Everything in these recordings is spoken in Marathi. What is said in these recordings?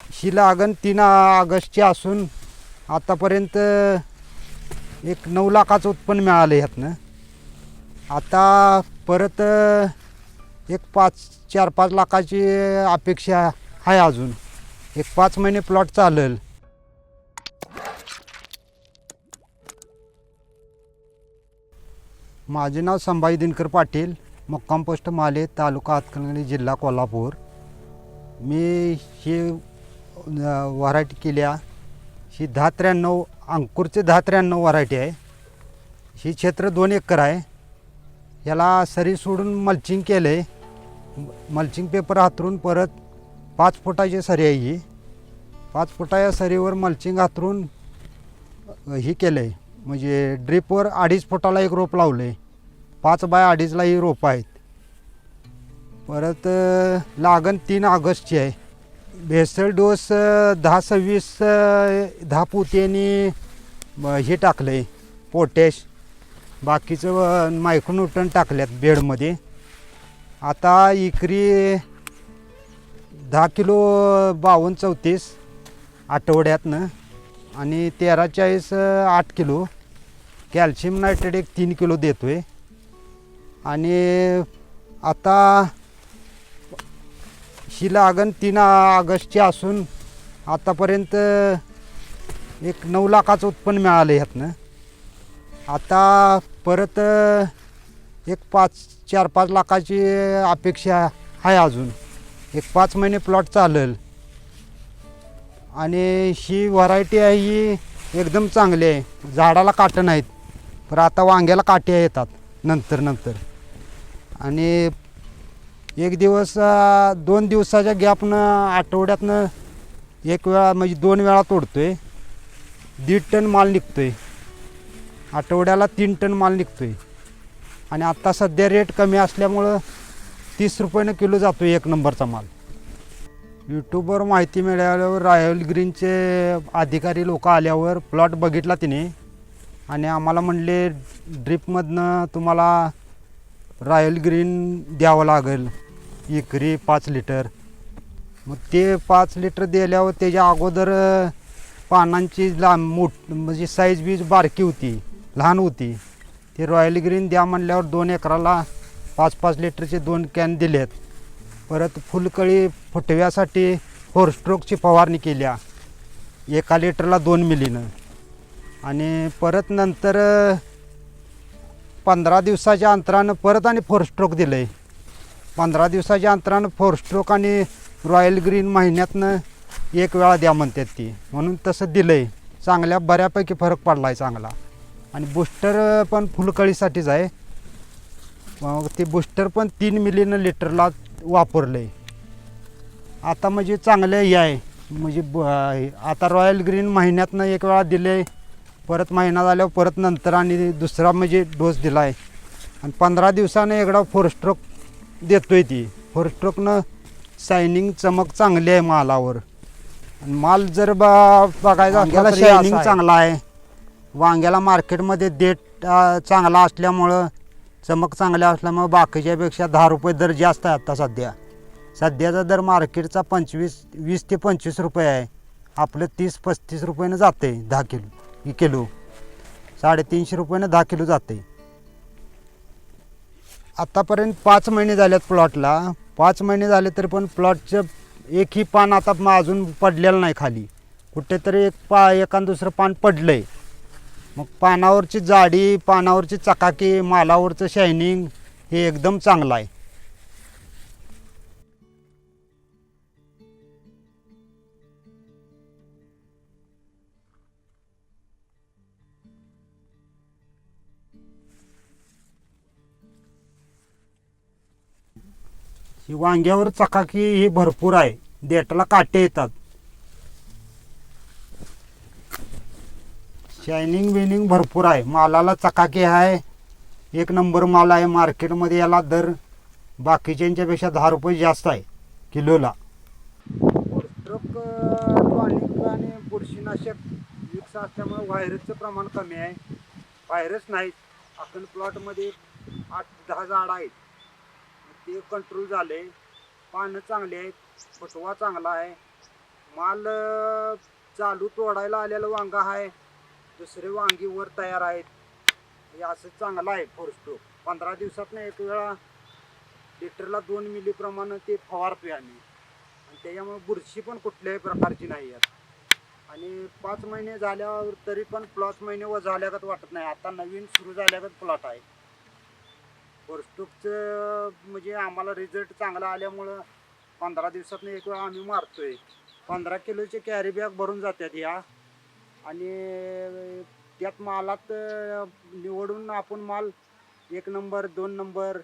ही लागण तीन ऑगस्टची असून आतापर्यंत एक नऊ लाखाचं उत्पन्न मिळालं ह्यातनं. आता परत एक पाच चार पाच लाखाची अपेक्षा आहे अजून. एक पाच महिने प्लॉट चालेल. माझे नाव संभाजी दिनकर पाटील मुक्काम पोस्ट माले तालुका हातकणंगले जिल्हा कोल्हापूर. मी हे व्हरायटी केल्या. ही दहा त्र्याण्णव अंकुरचे दहा त्र्याण्णव व्हरायटी आहे. ही क्षेत्र दोन एकर आहे. याला सरी सोडून मल्चिंग केलं आहे मल्चिंग पेपर हातरून परत पाच फुटाची सरी आहे ही. पाच फुटा या सरीवर मल्चिंग हातरून ही केलं आहे म्हणजे ड्रीपवर अडीच फुटाला एक रोप लावलं आहे पाच बाय अडीचला ही रोपं आहेत. परत लागण तीन ऑगस्टची आहे. भेसळ डोस दहा सव्वीस दहा पोत्यांनी हे टाकलं आहे पोटॅश. बाकीचं मायक्रोन्यूटन टाकल्यात बेडमध्ये. आता इकरी दहा किलो बावन्न चौतीस आठवड्यातनं आणि तेरा चाळीस आठ किलो. कॅल्शियम नायट्रेट एक तीन किलो देतो आहे आणि आता ही लागण तीन ऑगस्टची असून आतापर्यंत एक नऊ लाखाचं उत्पन्न मिळालं ह्यातनं. आता परत एक पाच चार पाच लाखाची अपेक्षा आहे अजून. एक पाच महिने प्लॉट चालेल. आणि ही व्हरायटी आहे ही एकदम चांगली आहे. झाडाला काटं नाहीत पण आता वांग्याला काटे येतात नंतर नंतर. आणि एक दिवस दोन दिवसाच्या गॅपनं आठवड्यातनं एक वेळा म्हणजे दोन वेळा तोडतो आहे दीड टन माल निघतो आहे आठवड्याला तीन टन माल निघतो आहे आणि आत्ता सध्या रेट कमी असल्यामुळं तीस रुपयानं किलो जातो आहे एक नंबरचा माल. यूट्यूबवर माहिती मिळाल्यावर रॉयल ग्रीनचे अधिकारी लोक आल्यावर प्लॉट बघितला तिने. आणि आम्हाला म्हणले ड्रीपमधनं तुम्हाला रॉयल ग्रीन द्यावं लागेल. एकरी पाच लिटर. मग ते पाच लिटर दिल्यावर त्याच्या अगोदर पानांची लांब मोठ म्हणजे साईज बीज बारकी होती लहान होती. ते रॉयल ग्रीन द्या म्हणल्यावर दोन एकराला पाच पाच लिटरचे दोन कॅन दिलेत. परत फुलकळी फुटव्यासाठी फोरस्ट्रोकची फवारणी केल्या. एका लिटरला दोन मिलीनं. आणि परत नंतर पंधरा दिवसाच्या अंतरानं परत आणि फोरस्ट्रोक दिलं आहे पंधरा दिवसाच्या अंतरानं फोर स्ट्रोक आणि रॉयल ग्रीन महिन्यातनं एक वेळा द्या म्हणतात ती. म्हणून तसं दिलं आहे चांगल्या बऱ्यापैकी फरक पडला आहे चांगला. आणि बुस्टर पण फुलकळीसाठीच आहे. मग ते बुस्टर पण तीन मिलीनं लिटरला वापरलं आहे आता म्हणजे चांगलं हे आहे. म्हणजे ब आता रॉयल ग्रीन महिन्यातनं एक वेळा दिले परत महिना झाल्यावर परत नंतर आणि दुसरा म्हणजे डोस दिला आहे आणि पंधरा दिवसानं एकदा फोर स्ट्रोक देतोय ती. फोर स्ट्रोकनं शायनिंग चमक चांगली आहे मालावर. आणि माल जर बा बघायचा असला वांग्याला तर शायनिंग चांगला आहे. वांग्याला मार्केटमध्ये देठ अं, चांगला असल्यामुळं चमक चांगल्या असल्यामुळं बाकीच्यापेक्षा दहा रुपये दर जास्त आहे आता सध्या. सध्याचा दर मार्केटचा पंचवीस वीस ते पंचवीस रुपये आहे. आपलं तीस पस्तीस रुपयानं जाते दहा किलो किलो. साडेतीनशे रुपयानं दहा किलो जाते आत्तापर्यंत पाच महिने झालेत प्लॉटला. पाच महिने झाले तरी पण प्लॉटचं एकही पान आता मग अजून पडलेलं नाही खाली. कुठेतरी एक पा एखाद दुसरं पान पडलं आहे मग पानावरची जाडी पानावरची चकाकी मालावरचं शायनिंग हे एकदम चांगलं आहे. ही वांग्यावर चकाकी ही भरपूर आहे. देठाला काटे येतात. शायनिंग विनिंग भरपूर आहे. मालाला चकाकी आहे. एक नंबर माल आहे. मार्केटमध्ये याला दर बाकीच्यांच्यापेक्षा दहा रुपये जास्त आहे किलोला. टॉनिक आणि बुरशीनाशक मिक्स असल्यामुळे व्हायरसचं प्रमाण कमी आहे. व्हायरस नाही आपण प्लॉटमध्ये आठ दहा झाड आहेत. ते कंट्रोल झाले. पानं चांगली आहेत फटवा चांगला आहे. माल चालू तोडायला आलेला वांगा आहे. दुसरे वांगी वर तयार आहेत. हे असं चांगलं आहे फोरस्टो पंधरा दिवसात एक वेळा लिटरला दोन मिली प्रमाणे ते फवारतोय आम्ही. आणि त्याच्यामुळे बुरशी पण कुठल्याही प्रकारची नाही आहे. आणि पाच महिने झाल्यावर तरी पण प्लॉट महिने व झाल्यागत वाटत नाही. आता नवीन सुरू झाल्यागत प्लॉट आहे. फोरस्टोकचं म्हणजे आम्हाला रिझल्ट चांगला आल्यामुळं पंधरा दिवसात एक वेळा आम्ही मारतोय. पंधरा किलोचे कॅरी बॅग भरून जातात या आणि त्यात मालात निवडून आपण माल एक नंबर दोन नंबर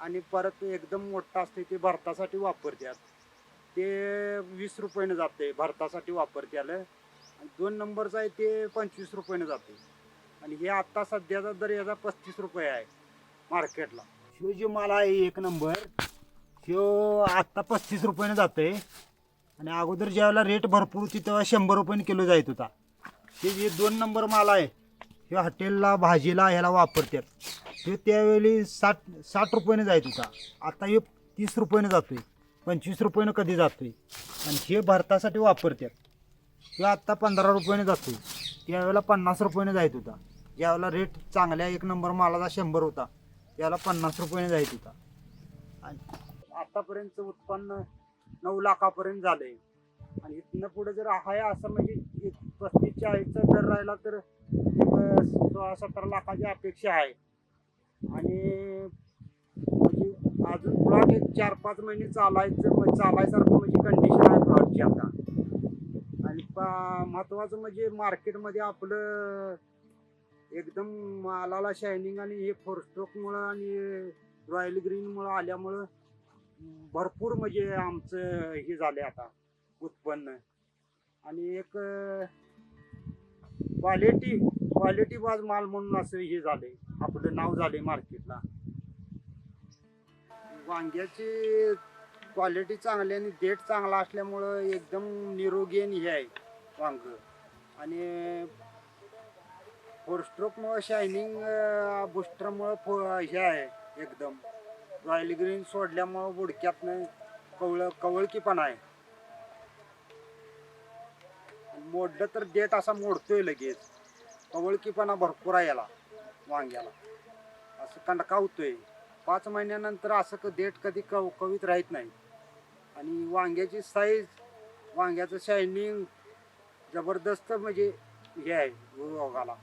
आणि परत एकदम मोठा असते ते भरतासाठी वापरतात ते वीस रुपयानं जाते भरतासाठी वापरत्याला. आणि दोन नंबरचं आहे ते पंचवीस रुपयानं जाते आणि हे आत्ता सध्याचा दर याचा पस्तीस रुपये आहे. मार्केटला. शिवजी जे माल आहे एक नंबर. शिव आत्ता पस्तीस रुपयानं आहे आणि अगोदर ज्यावेळेला रेट भरपूर होती तेव्हा शंभर रुपयाने किलो जायत होता. शिवजी दोन नंबर माल आहे. हे हॉटेलला भाजीला ह्याला वापरतात. ते त्यावेळी साठ साठ रुपयाने जायत होता. आता हे तीस रुपयाने जातोय. पंचवीस रुपयानं कधी जातोय? आणि हे भारतासाठी वापरतात. हे आत्ता पंधरा रुपयाने आहे त्यावेळेला पन्नास रुपयाने जायत होता. ज्यावेळेला रेट चांगल्या एक नंबर मालाचा शंभर होता. याला पन्नास रुपयाने जाईल तिथं. आणि आतापर्यंतचं उत्पन्न नऊ लाखापर्यंत झालंय. आणि इथनं पुढे जर आहे असं म्हणजे एक पस्तीस चाळीसचा दर राहिला तर सोळा सतरा लाखाची अपेक्षा आहे. आणि म्हणजे अजून प्लॉट एक चार पाच महिने चालायचं चालायसारखं म्हणजे कंडिशन आहे प्लॉटची आता. आणि महत्वाचं म्हणजे मार्केटमध्ये आपलं एकदम मालाला शायनिंग आणि हे फोरस्ट्रोकमुळं आणि रॉयल ग्रीनमुळं आल्यामुळं भरपूर म्हणजे आमचं हे झाले आता उत्पन्न. आणि एक क्वालिटी क्वालिटी बाज माल म्हणून असं हे झाले आपलं नाव झाले मार्केटला वांग्याची क्वालिटी चांगली आणि देठ चांगला असल्यामुळं एकदम निरोगी आणि हे आहे वांग. आणि फोरस्ट्रोकमुळं शायनिंग बुस्टरमुळं फो हे आहे एकदम. रॉयल ग्रीन सोडल्यामुळं बुडक्यातनं कवळ कवळकीपणा आहे. मोडलं तर देठ असा मोडतोय लगेच. कवळकीपणा भरपूर आहे याला वांग्याला. असं कंडका होतोय पाच महिन्यानंतर असं क- देठ कधी कव कवीत राहत नाही. आणि वांग्याची साईज वांग्याचं शायनिंग जबरदस्त म्हणजे हे आहे रोगाला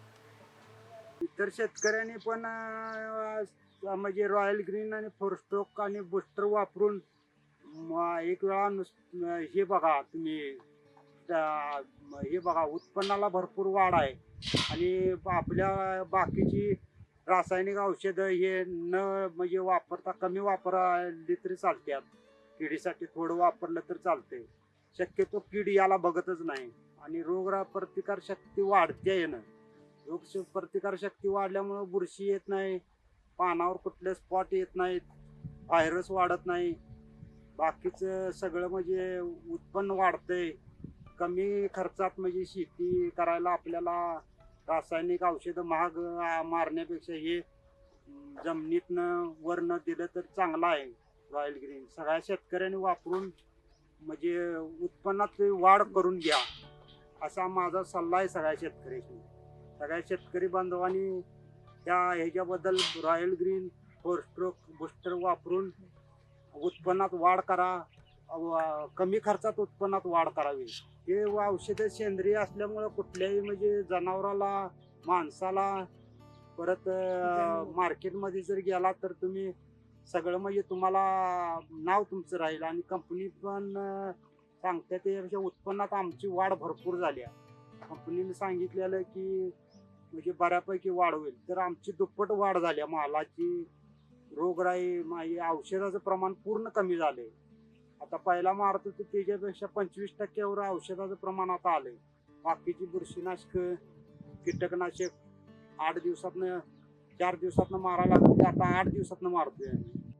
इतर शेतकऱ्यांनी पण अं, म्हणजे रॉयल ग्रीन आणि फोरस्टोक आणि बुस्टर वापरून म, एक वेळा नुस हे बघा तुम्ही त्या- म, हे बघा उत्पन्नाला भरपूर वाढ आहे. आणि आपल्या बाकीची रासायनिक औषधं हे न म्हणजे वापरता कमी वापरली तरी चालतात किडीसाठी थोडं वापरलं तर चालते शक्यतो कीड याला बघतच नाही. आणि रोग प्रतिकार शक्ती वाढते येणं वृक्ष प्रतिकारशक्ती प्रतिकार शक्ती वाढल्यामुळं बुरशी येत नाही पानावर कुठले स्पॉट येत नाहीत व्हायरस वाढत नाही. बाकीचं सगळं म्हणजे उत्पन्न वाढतंय. कमी खर्चात म्हणजे शेती करायला आपल्याला रासायनिक औषधं महाग मारण्यापेक्षा हे जमिनीतनं वरनं दिलं तर चांगलं आहे रॉयल ग्रीन सगळ्या शेतकऱ्यांनी वापरून म्हणजे उत्पन्नात वाढ करून घ्या. असा माझा सल्ला आहे सगळ्या शेतकऱ्यांनी. सगळ्या शेतकरी बांधवांनी त्या ह्याच्याबद्दल royal green four stroke booster वापरून उत्पन्नात वाढ करा अव- कमी खर्चात उत्पन्नात वाढ करावी. हे औषधं सेंद्रिय असल्यामुळं कुठल्याही म्हणजे जनावराला माणसाला परत मार्केटमध्ये जर गेला तर तुम्ही सगळं म्हणजे तुम्हाला नाव तुमचं राहील आणि कंपनी पण अं, सांगते त्यापेक्षा म्हणजे उत्पन्नात आमची वाढ भरपूर झाली आहे. कंपनीने सांगितलेलं की म्हणजे बऱ्यापैकी वाढ होईल. तर आमची दुप्पट वाढ झाली आहे. मालाची रोगराई माही औषधाचं प्रमाण पूर्ण कमी झाले आता पहिला मारत होतो त्याच्यापेक्षा पंचवीस टक्क्यावर औषधाचं प्रमाण आता आलंय. बाकीची बुरशीनाशक कीटकनाशक आठ दिवसातनं चार दिवसातनं मारायला लागत आता आठ दिवसातनं मारतोय आम्ही.